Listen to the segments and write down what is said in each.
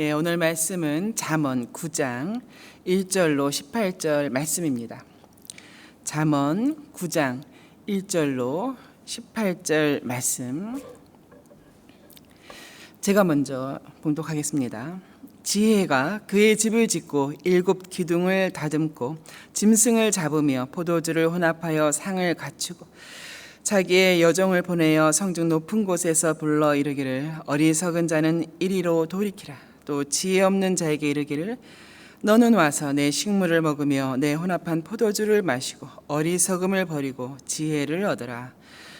예, 오늘 말씀은 잠언 9장 1절로 18절 말씀입니다. 잠언 9장 1절로 18절 말씀 제가 먼저 봉독하겠습니다. 지혜가 그의 집을 짓고 일곱 기둥을 다듬고 짐승을 잡으며 포도주를 혼합하여 상을 갖추고 자기의 여종을 보내어 성중 높은 곳에서 불러 이르기를 어리석은 자는 이리로 돌이키라 또 지혜 없는 자에게 이르기를 너는 와서 내 식물을 먹으며 내 혼합한 포도주를 마시고 어리석음을 버리고 지혜를 얻으라.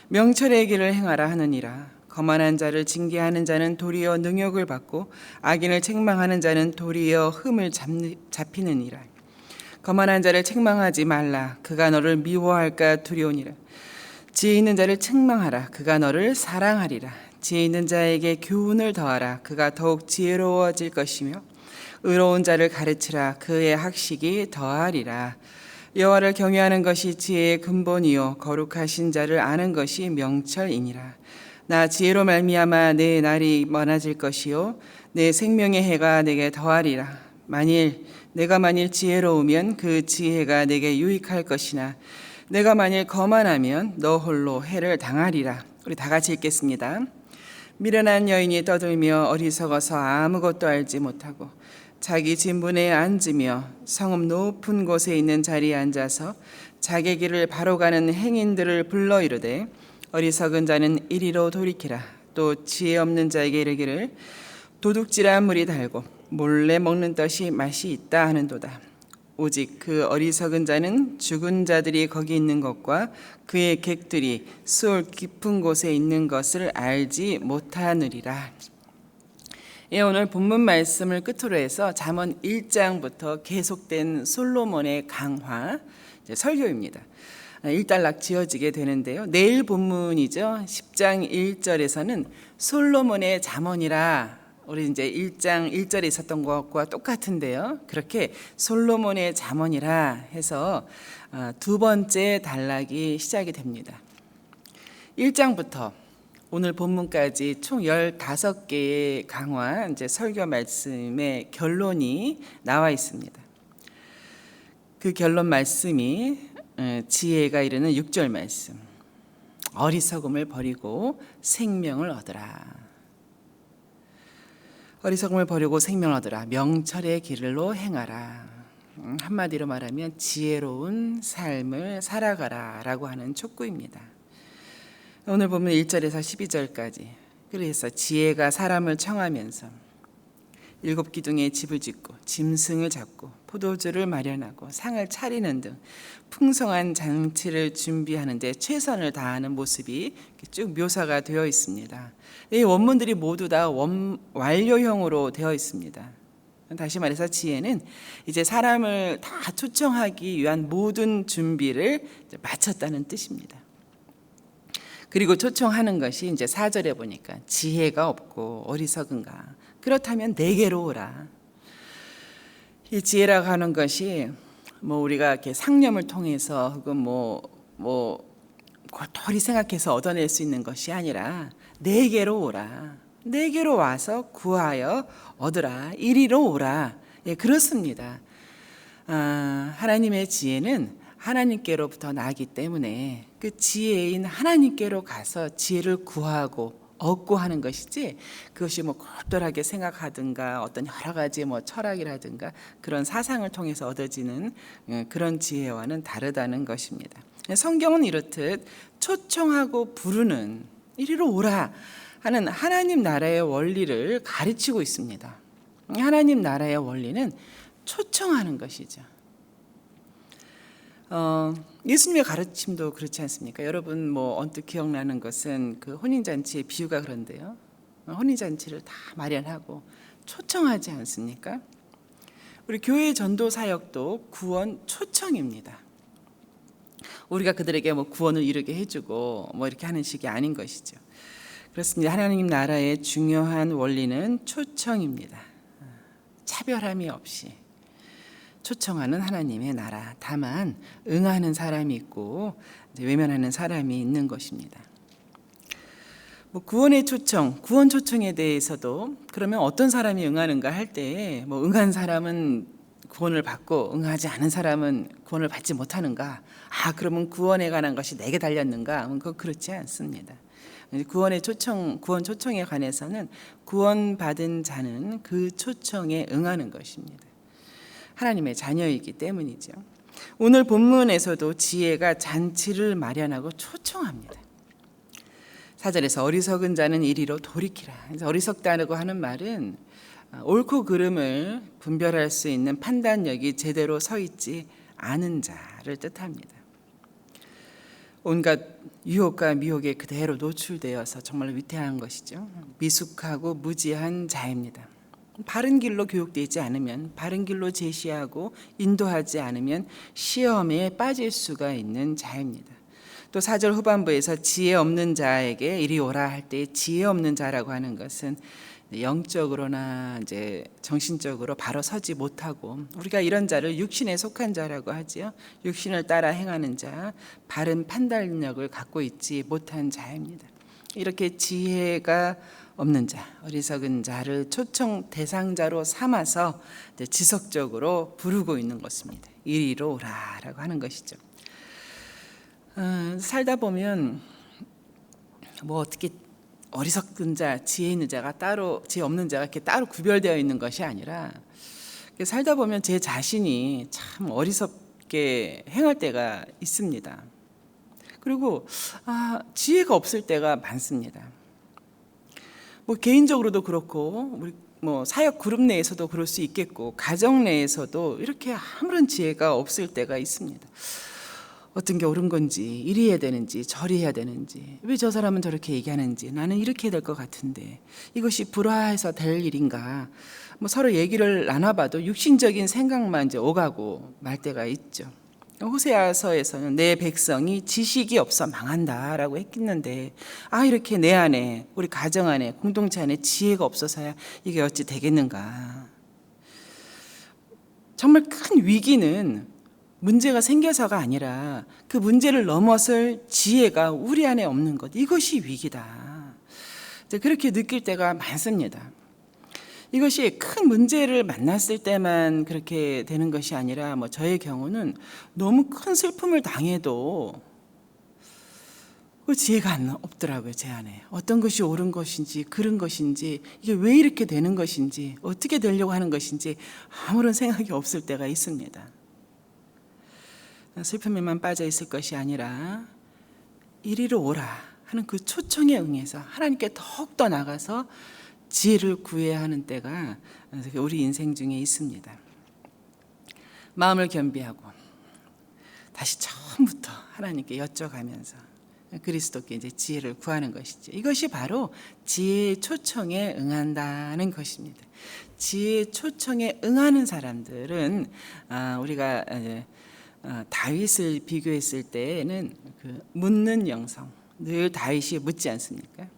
명철의 길을 행하라 하느니라. 거만한 자를 징계하는 자는 도리어 능욕을 받고 악인을 책망하는 자는 도리어 흠을 잡히느니라. 거만한 자를 책망하지 말라. 그가 너를 미워할까 두려우니라. 지혜 있는 자를 책망하라. 그가 너를 사랑하리라 지혜 있는 자에게 교훈을 더하라. 그가 더욱 지혜로워질 것이며 의로운 자를 가르치라. 그의 학식이 더하리라. 여호와를 경외하는 것이 지혜의 근본이요 거룩하신 자를 아는 것이 명철이니라. 나 지혜로 말미암아 내 날이 많아질 것이요 내 생명의 해가 내게 더하리라. 만일 내가 만일 지혜로우면 그 지혜가 내게 유익할 것이나 내가 만일 거만하면 너 홀로 해를 당하리라. 우리 다 같이 읽겠습니다. 미련한 여인이 떠들며 어리석어서 아무것도 알지 못하고 자기 진분에 앉으며 성읍 높은 곳에 있는 자리에 앉아서 자기 길을 바로 가는 행인들을 불러 이르되 어리석은 자는 이리로 돌이키라. 또 지혜 없는 자에게 이르기를 도둑질한 물이 달고 몰래 먹는 떡이 맛이 있다 하는도다 오직 그 어리석은 자는 죽은 자들이 거기 있는 것과 그의 객들이 수월 깊은 곳에 있는 것을 알지 못하느리라. 예, 오늘 본문 말씀을 끝으로 해서 잠언 1장부터 계속된 솔로몬의 강화 설교입니다. 일단락 지어지게 되는데요. 내일 본문이죠. 10장 1절에서는 솔로몬의 잠언이라 우리 이제 1장 1절에 있었던 것과 똑같은데요. 그렇게 솔로몬의 잠언이라 해서 어, 두 번째 단락이 시작이 됩니다. 1장부터 오늘 본문까지 총 15개의 강화 이제 설교 말씀의 결론이 나와 있습니다. 그 결론 말씀이 어, 지혜가 이르는 6절 말씀. 어리석음을 버리고 생명을 얻으라. 어리석음을 버리고 생명 얻으라. 명철의 길로 행하라. 음, 한마디로 말하면 지혜로운 삶을 살아가라 라고 하는 촉구입니다. 오늘 보면 1절에서 12절까지 그래서 지혜가 사람을 청하면서 일곱 기둥에 집을 짓고 짐승을 잡고 포도주를 마련하고 상을 차리는 등 풍성한 장치를 준비하는데 최선을 다하는 모습이 쭉 묘사가 되어 있습니다. 이 원문들이 모두 다 원, 완료형으로 되어 있습니다. 다시 말해서 지혜는 이제 사람을 다 초청하기 위한 모든 준비를 마쳤다는 뜻입니다. 그리고 초청하는 것이 이제 사절에 보니까 지혜가 없고 어리석은가 그렇다면 내게로 오라. 이 지혜라고 하는 것이 뭐 우리가 이렇게 상념을 통해서 혹은 뭐뭐 골똘히 생각해서 얻어낼 수 있는 것이 아니라 내게로 오라. 내게로 와서 구하여 얻으라. 이리로 오라. 예, 그렇습니다. 아, 하나님의 지혜는 하나님께로부터 나기 때문에 그 지혜인 하나님께로 가서 지혜를 구하고 얻고 하는 것이지 그것이 뭐 골똘하게 생각하든가 어떤 여러 가지 뭐 철학이라든가 그런 사상을 통해서 얻어지는 예, 그런 지혜와는 다르다는 것입니다. 성경은 이렇듯 초청하고 부르는 이리로 오라 하는 하나님 나라의 원리를 가르치고 있습니다. 하나님 나라의 원리는 초청하는 것이죠. 어, 예수님의 가르침도 그렇지 않습니까? 여러분 뭐 언뜻 기억나는 것은 그 혼인 잔치의 비유가 그런데요. 혼인 잔치를 다 마련하고 초청하지 않습니까? 우리 교회 전도 사역도 구원 초청입니다. 우리가 그들에게 뭐 구원을 이루게 해주고 뭐 이렇게 하는 식이 아닌 것이죠. 그렇습니다. 하나님 나라의 중요한 원리는 초청입니다. 차별함이 없이 초청하는 하나님의 나라. 다만 응하는 사람이 있고 외면하는 사람이 있는 것입니다. 뭐 구원의 초청, 구원 초청에 대해서도 그러면 어떤 사람이 응하는가 할 때 뭐 응한 사람은 구원을 받고 응하지 않은 사람은 구원을 받지 못하는가? 아 그러면 구원에 관한 것이 내게 달렸는가? 그 그렇지 않습니다. 구원의 초청, 구원 초청에 관해서는 구원 받은 자는 그 초청에 응하는 것입니다. 하나님의 자녀이기 때문이죠. 오늘 본문에서도 지혜가 잔치를 마련하고 초청합니다. 사절에서 어리석은 자는 이리로 돌이키라. 어리석다고 하는 말은 옳고 그름을 분별할 수 있는 판단력이 제대로 서 있지 않은 자를 뜻합니다. 온갖 유혹과 미혹에 그대로 노출되어서 정말 위태한 것이죠. 미숙하고 무지한 자입니다. 바른 길로 교육되지 않으면 바른 길로 제시하고 인도하지 않으면 시험에 빠질 수가 있는 자입니다. 또 4절 후반부에서 지혜 없는 자에게 이리 오라 할 때 지혜 없는 자라고 하는 것은 영적으로나 이제 정신적으로 바로 서지 못하고 우리가 이런 자를 육신에 속한 자라고 하지요. 육신을 따라 행하는 자, 바른 판단력을 갖고 있지 못한 자입니다. 이렇게 지혜가 없는 자, 어리석은 자를 초청 대상자로 삼아서 지속적으로 부르고 있는 것입니다. 이리로 오라라고 하는 것이죠. 어, 살다 보면 뭐 어떻게 어리석은 자, 지혜 있는 자가 따로 지혜 없는 자가 이렇게 따로 구별되어 있는 것이 아니라 살다 보면 제 자신이 참 어리석게 행할 때가 있습니다. 그리고 아, 지혜가 없을 때가 많습니다. 뭐 개인적으로도 그렇고 우리 뭐 사역 그룹 내에서도 그럴 수 있겠고 가정 내에서도 이렇게 아무런 지혜가 없을 때가 있습니다. 어떤 게 옳은 건지 이리 해야 되는지 저리 해야 되는지 왜 저 사람은 저렇게 얘기하는지 나는 이렇게 될 것 같은데 이것이 불화해서 될 일인가 뭐 서로 얘기를 나눠봐도 육신적인 생각만 이제 오가고 말 때가 있죠. 호세아서에서는 내 백성이 지식이 없어 망한다라고 했겠는데 아 이렇게 내 안에 우리 가정 안에 공동체 안에 지혜가 없어서야 이게 어찌 되겠는가? 정말 큰 위기는 문제가 생겨서가 아니라 그 문제를 넘어설 지혜가 우리 안에 없는 것 이것이 위기다. 그렇게 느낄 때가 많습니다 이것이 큰 문제를 만났을 때만 그렇게 되는 것이 아니라 뭐 저의 경우는 너무 큰 슬픔을 당해도 그 지혜가 안 없더라고요 제 안에 어떤 것이 옳은 것인지 그른 것인지 이게 왜 이렇게 되는 것인지 어떻게 되려고 하는 것인지 아무런 생각이 없을 때가 있습니다. 슬픔에만 빠져 있을 것이 아니라 이리로 오라 하는 그 초청에 응해서 하나님께 더욱 더 나가서 지혜를 구해야 하는 때가 우리 인생 중에 있습니다. 마음을 겸비하고 다시 처음부터 하나님께 여쭤가면서 그리스도께 이제 지혜를 구하는 것이죠. 이것이 바로 지혜 초청에 응한다는 것입니다. 지혜 초청에 응하는 사람들은 아, 우리가 아, 다윗을 비교했을 때는 그 묻는 영성 늘 다윗이 묻지 않습니까?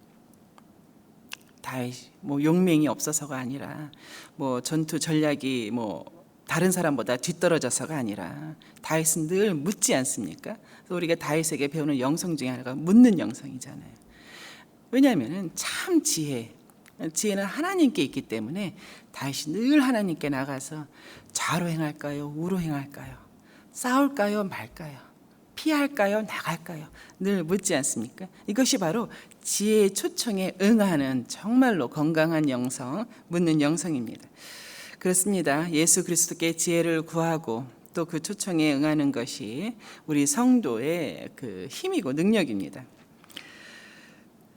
다윗 뭐 용맹이 없어서가 아니라 뭐 전투 전략이 뭐 다른 사람보다 뒤떨어져서가 아니라 다윗은 늘 묻지 않습니까? 우리가 다윗에게 배우는 영성 중에 하나가 묻는 영성이잖아요. 왜냐하면 참 지혜, 지혜는 하나님께 있기 때문에 다윗이 늘 하나님께 나가서 좌로 행할까요, 우로 행할까요, 싸울까요, 말까요, 피할까요, 나갈까요, 늘 묻지 않습니까? 이것이 바로 지혜의 초청에 응하는 정말로 건강한 영성, 묻는 영성입니다. 그렇습니다. 예수 그리스도께 지혜를 구하고 또 그 초청에 응하는 것이 우리 성도의 그 힘이고 능력입니다.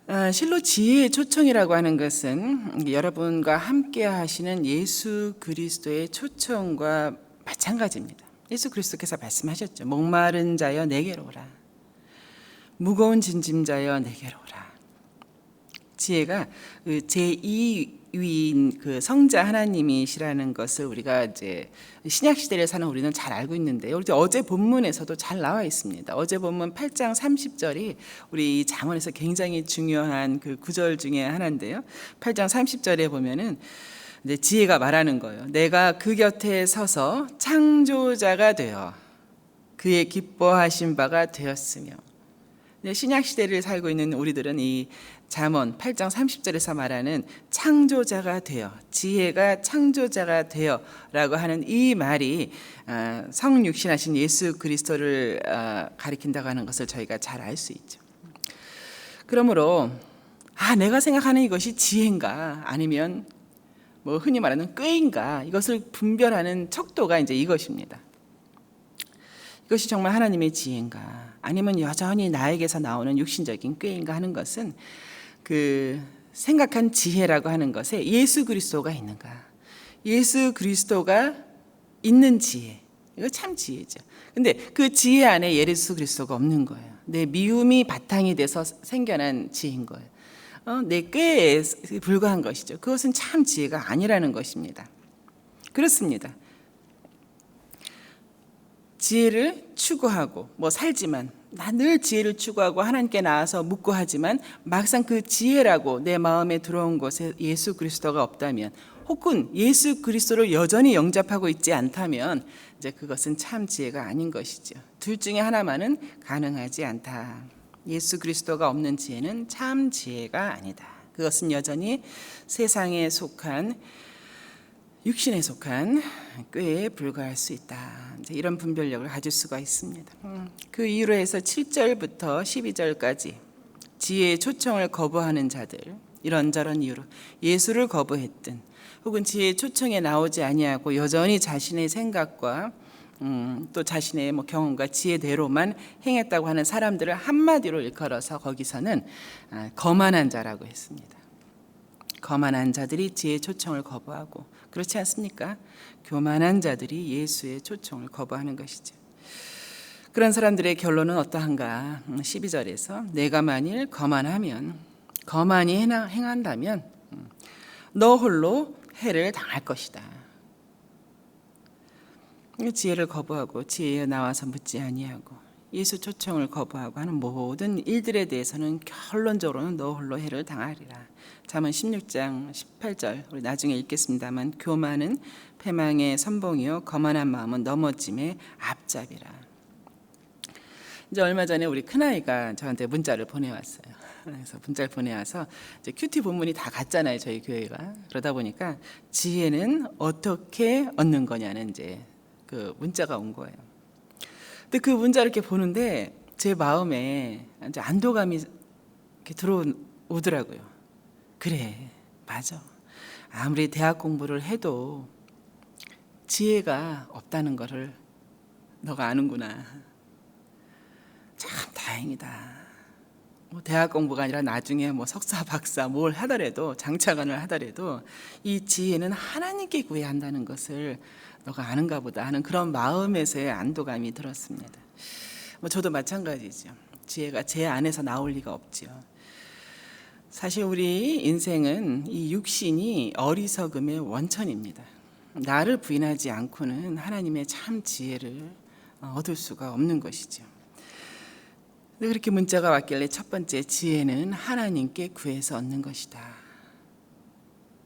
아, 실로 지혜의 초청이라고 하는 것은 여러분과 함께 하시는 예수 그리스도의 초청과 마찬가지입니다. 예수 그리스도께서 말씀하셨죠. 목마른 자여 내게로 오라. 무거운 짐짐자여 내게로 오라. 지혜가 그 제2위인 그 성자 하나님이시라는 것을 우리가 이제 신약 시대를 사는 우리는 잘 알고 있는데요. 우리 어제 본문에서도 잘 나와 있습니다. 어제 본문 8장 30절이 우리 장원에서 굉장히 중요한 그 구절 중에 하나인데요. 8장 30절에 보면은 이제 지혜가 말하는 거예요. 내가 그 곁에 서서 창조자가 되어 그의 기뻐하신 바가 되었으며 신약 시대를 살고 있는 우리들은 이 잠언 8장 30절에서 말하는 창조자가 되어 지혜가 창조자가 되어라고 하는 이 말이 아, 성육신하신 예수 그리스도를 아, 가리킨다고 하는 것을 저희가 잘 알 수 있죠. 그러므로 아 내가 생각하는 이것이 지혜인가 아니면 뭐 흔히 말하는 꾀인가 이것을 분별하는 척도가 이제 이것입니다. 이것이 정말 하나님의 지혜인가 아니면 여전히 나에게서 나오는 육신적인 꾀인가 하는 것은 그 생각한 지혜라고 하는 것에 예수 그리스도가 있는가 예수 그리스도가 있는 지혜 이거 참 지혜죠. 근데 그 지혜 안에 예수 그리스도가 없는 거예요. 내 미움이 바탕이 돼서 생겨난 지혜인 거예요. 어, 내 꾀에 불과한 것이죠. 그것은 참 지혜가 아니라는 것입니다. 그렇습니다. 지혜를 추구하고 뭐 살지만 나 늘 지혜를 추구하고 하나님께 나와서 묻고 하지만 막상 그 지혜라고 내 마음에 들어온 곳에 예수 그리스도가 없다면 혹은 예수 그리스도를 여전히 영접하고 있지 않다면 이제 그것은 참 지혜가 아닌 것이죠. 둘 중에 하나만은 가능하지 않다. 예수 그리스도가 없는 지혜는 참 지혜가 아니다. 그것은 여전히 세상에 속한 육신에 속한 꾀에 불과할 수 있다. 이런 분별력을 가질 수가 있습니다. 음, 그 이유로 해서 7절부터 12절까지 지혜의 초청을 거부하는 자들 이런저런 이유로 예수를 거부했든 혹은 지혜의 초청에 나오지 아니하고 여전히 자신의 생각과 음, 또 자신의 뭐 경험과 지혜대로만 행했다고 하는 사람들을 한마디로 일컬어서 거기서는 아, 거만한 자라고 했습니다. 거만한 자들이 지혜의 초청을 거부하고 그렇지 않습니까? 교만한 자들이 예수의 초청을 거부하는 것이죠. 그런 사람들의 결론은 어떠한가? 12절에서 내가 만일 거만하면 거만히 행한다면 음, 너 홀로 해를 당할 것이다. 지혜를 거부하고 지혜에 나와서 묻지 아니하고 예수 초청을 거부하고 하는 모든 일들에 대해서는 결론적으로는 너 홀로 해를 당하리라. 잠언 16장 18절 우리 나중에 읽겠습니다만 교만은 패망의 선봉이요 거만한 마음은 넘어짐의 앞잡이라. 이제 얼마 전에 우리 큰 아이가 저한테 문자를 보내왔어요. 그래서 문자를 보내와서 이제 큐티 본문이 다 갔잖아요 저희 교회가 그러다 보니까 지혜는 어떻게 얻는 거냐는 이제 그 문자가 온 거예요. 근데 그 문자를 이렇게 보는데 제 마음에 이제 안도감이 이렇게 들어오더라고요. 그래, 맞아. 아무리 대학 공부를 해도 지혜가 없다는 것을 너가 아는구나. 참 다행이다. 뭐 대학 공부가 아니라 나중에 뭐 석사, 박사 뭘 하더라도 장차관을 하더라도 이 지혜는 하나님께 구해야 한다는 것을 너가 아는가 보다 하는 그런 마음에서의 안도감이 들었습니다. 뭐 저도 마찬가지죠. 지혜가 제 안에서 나올 리가 없지요. 사실 우리 인생은 이 육신이 어리석음의 원천입니다. 나를 부인하지 않고는 하나님의 참 지혜를 얻을 수가 없는 것이죠. 그렇게 문자가 왔길래 첫 번째 지혜는 하나님께 구해서 얻는 것이다.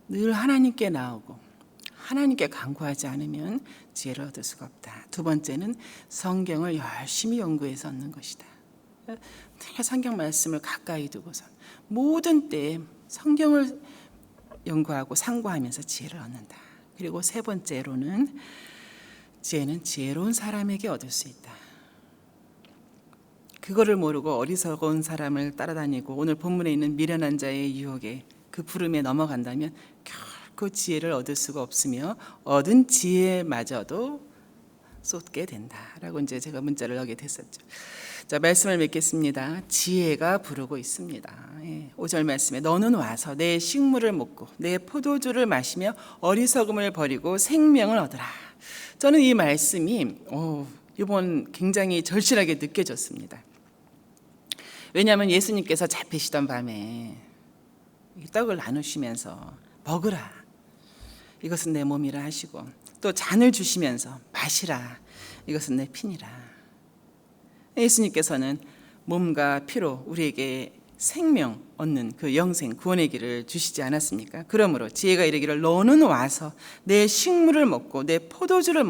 늘 하나님께 나오고 하나님께 간구하지 않으면 지혜를 얻을 수가 없다. 두 번째는 성경을 열심히 연구해서 얻는 것이다. 늘 성경 말씀을 가까이 두고서 모든 때에 성경을 연구하고 상고하면서 지혜를 얻는다. 그리고 세 번째로는 지혜는 지혜로운 사람에게 얻을 수 있다. 그거를 모르고 어리석은 사람을 따라다니고 오늘 본문에 있는 미련한 자의 유혹에 그 부름에 넘어간다면 결코 지혜를 얻을 수가 없으며 얻은 지혜마저도 쏟게 된다라고 이제 제가 문자를 하게 됐었죠. 자 말씀을 맺겠습니다. 지혜가 부르고 있습니다. 예, 5절 말씀에 너는 와서 내 식물을 먹고 내 포도주를 마시며 어리석음을 버리고 생명을 얻으라. 저는 이 말씀이 오, 이번 굉장히 절실하게 느껴졌습니다. 왜냐하면 예수님께서 잡히시던 밤에 떡을 나누시면서 먹으라. 이것은 내 몸이라 하시고 또 잔을 주시면서 마시라. 이것은 내 피니라. 예수님께서는 몸과 피로 우리에게 생명 얻는 그 영생 구원의 길을 주시지 않았습니까? 그러므로 지혜가 이르기를 너는 와서 내 식물을 먹고 내 포도주를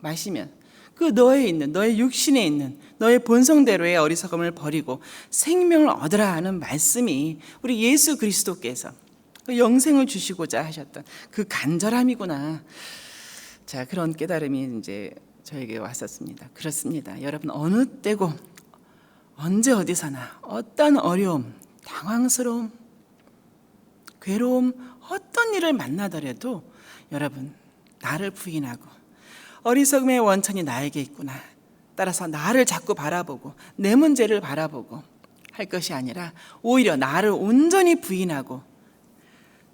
마시면 그 너에 있는 너의 육신에 있는 너의 본성대로의 어리석음을 버리고 생명을 얻으라 하는 말씀이 우리 예수 그리스도께서 그 영생을 주시고자 하셨던 그 간절함이구나. 자, 그런 깨달음이 이제 저에게 왔었습니다. 그렇습니다. 여러분 어느 때고 언제 어디서나 어떤 어려움, 당황스러움, 괴로움, 어떤 일을 만나더라도 여러분 나를 부인하고 어리석음의 원천이 나에게 있구나. 따라서 나를 자꾸 바라보고 내 문제를 바라보고 할 것이 아니라 오히려 나를 온전히 부인하고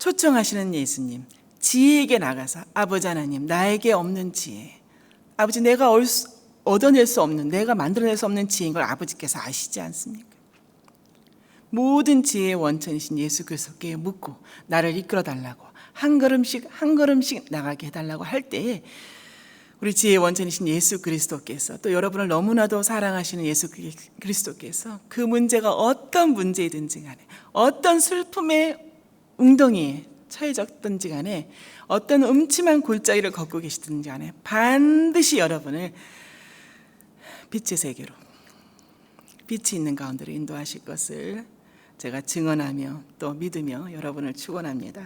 초청하시는 예수님 지혜에게 나가서 아버지 하나님 나에게 없는 지혜 아버지 내가 얻어낼 수 없는 내가 만들어낼 수 없는 지혜인 걸 아버지께서 아시지 않습니까? 모든 지혜의 원천이신 예수 그리스도께 묻고 나를 이끌어 달라고 한 걸음씩 한 걸음씩 나가게 해달라고 할 때에 우리 지혜의 원천이신 예수 그리스도께서 또 여러분을 너무나도 사랑하시는 예수 그리스도께서 그 문제가 어떤 문제이든지 간에 어떤 슬픔의 웅덩이에 처해졌든지 간에 어떤 음침한 골짜기를 걷고 계시든지 간에 반드시 여러분을 빛의 세계로 빛이 있는 가운데로 인도하실 것을 제가 증언하며 또 믿으며 여러분을 축원합니다.